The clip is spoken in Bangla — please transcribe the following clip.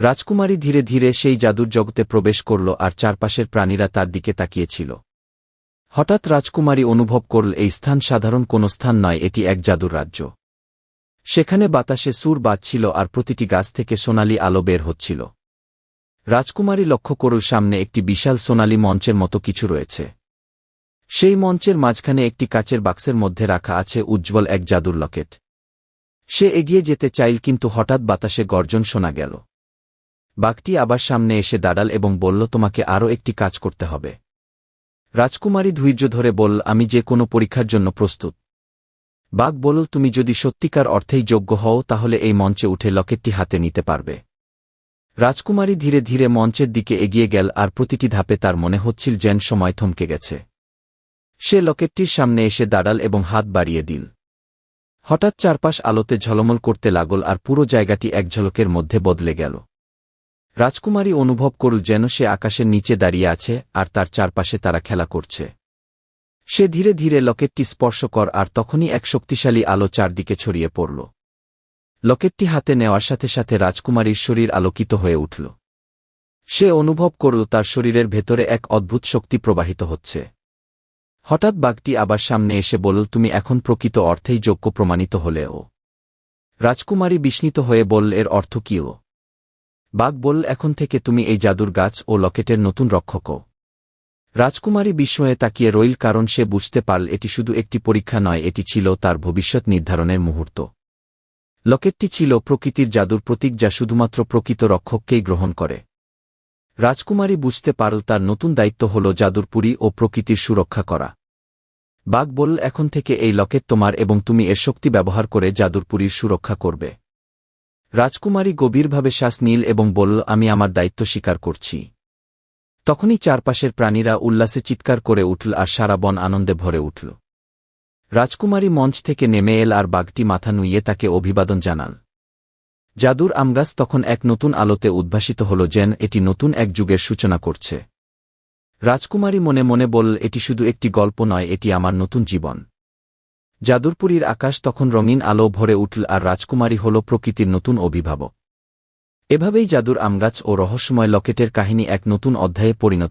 রাজকুমারী ধীরে ধীরে সেই জাদুর জগতে প্রবেশ করল আর চারপাশের প্রাণীরা তার দিকে তাকিয়েছিল। হঠাৎ রাজকুমারী অনুভব করল, এই স্থান সাধারণ কোনো স্থান নয়, এটি এক জাদুর রাজ্য। সেখানে বাতাসে সুর বাজছিল আর প্রতিটি গাছ থেকে সোনালি আলো বের হচ্ছিল। রাজকুমারী লক্ষ্য করল, সামনে একটি বিশাল সোনালি মঞ্চের মতো কিছু রয়েছে। সেই মঞ্চের মাঝখানে একটি কাচের বাক্সের মধ্যে রাখা আছে উজ্জ্বল এক জাদুর লকেট। সে এগিয়ে যেতে চাইল, কিন্তু হঠাৎ বাতাসে গর্জন শোনা গেল। বাঘটি আবার সামনে এসে দাঁড়াল এবং বলল, তোমাকে আরও একটি কাজ করতে হবে। রাজকুমারী ধৈর্য ধরে বলল, আমি যে কোনো পরীক্ষার জন্য প্রস্তুত। বাঘ বলল, তুমি যদি সত্যিকার অর্থেই যোগ্য হও, তাহলে এই মঞ্চে উঠে লকেটটি হাতে নিতে পারবে। রাজকুমারী ধীরে ধীরে মঞ্চের দিকে এগিয়ে গেল, আর প্রতিটি ধাপে তার মনে হচ্ছিল যেন সময় থমকে গেছে। সে লকেটটির সামনে এসে দাঁড়াল এবং হাত বাড়িয়ে দিল। হঠাৎ চারপাশ আলোতে ঝলমল করতে লাগল, আর পুরো জায়গাটি এক ঝলকের মধ্যে বদলে গেল। রাজকুমারী অনুভব করল যেন সে আকাশের নিচে দাঁড়িয়ে আছে আর তার চারপাশে তারা খেলা করছে। সে ধীরে ধীরে লকেটটি স্পর্শ কর আর তখনই এক শক্তিশালী আলো চারদিকে ছড়িয়ে পড়ল। লকেটটি হাতে নেওয়ার সাথে সাথে রাজকুমারীর শরীর আলোকিত হয়ে উঠল। সে অনুভব করল তার শরীরের ভেতরে এক অদ্ভুত শক্তি প্রবাহিত হচ্ছে। হঠাৎ বাঘটি আবার সামনে এসে বলল, তুমি এখন প্রকৃত অর্থেই যোগ্য প্রমাণিত হলেও রাজকুমারী বিস্মিত হয়ে বলল, এর অর্থ কিও বাঘ বলল এখন থেকে তুমি এই জাদুর গাছ ও লকেটের নতুন রক্ষকও। রাজকুমারী বিস্ময়ে তাকিয়ে রইল, কারণ সে বুঝতে পারল এটি শুধু একটি পরীক্ষা নয়, এটি ছিল তার ভবিষ্যৎ নির্ধারণের মুহূর্ত। লকেটটি ছিল প্রকৃতির জাদুর প্রতীক যা শুধুমাত্র প্রকৃত রক্ষককেই গ্রহণ করে। রাজকুমারী বুঝতে পারল তার নতুন দায়িত্ব হল জাদুরপুরী ও প্রকৃতির সুরক্ষা করা। বাঘ বলল এখন থেকে এই লকেট তোমার এবং তুমি এর শক্তি ব্যবহার করে জাদুরপুরীর সুরক্ষা করবে। রাজকুমারী গভীরভাবে শ্বাস নীল এবং বলল, আমি আমার দায়িত্ব স্বীকার করছি। তখনই চারপাশের প্রাণীরা উল্লাসে চিৎকার করে উঠল আর সারা বন আনন্দে ভরে উঠল। রাজকুমারী মঞ্চ থেকে নেমে এল আর বাঘটি মাথা নুইয়ে তাকে অভিবাদন জানাল। জাদুর আমগাছ তখন এক নতুন আলোতে উদ্ভাসিত হল যেন এটি নতুন এক যুগের সূচনা করছে। রাজকুমারী মনে মনে বলল, এটি শুধু একটি গল্প নয়, এটি আমার নতুন জীবন। জাদুরপুরীর আকাশ তখন রঙিন আলো ভরে উঠল আর রাজকুমারী হল প্রকৃতির নতুন অভিভাবক। এভাবেই জাদুর আমগাছ ও রহস্যময় লকেটের কাহিনী এক নতুন অধ্যায়ে পরিণত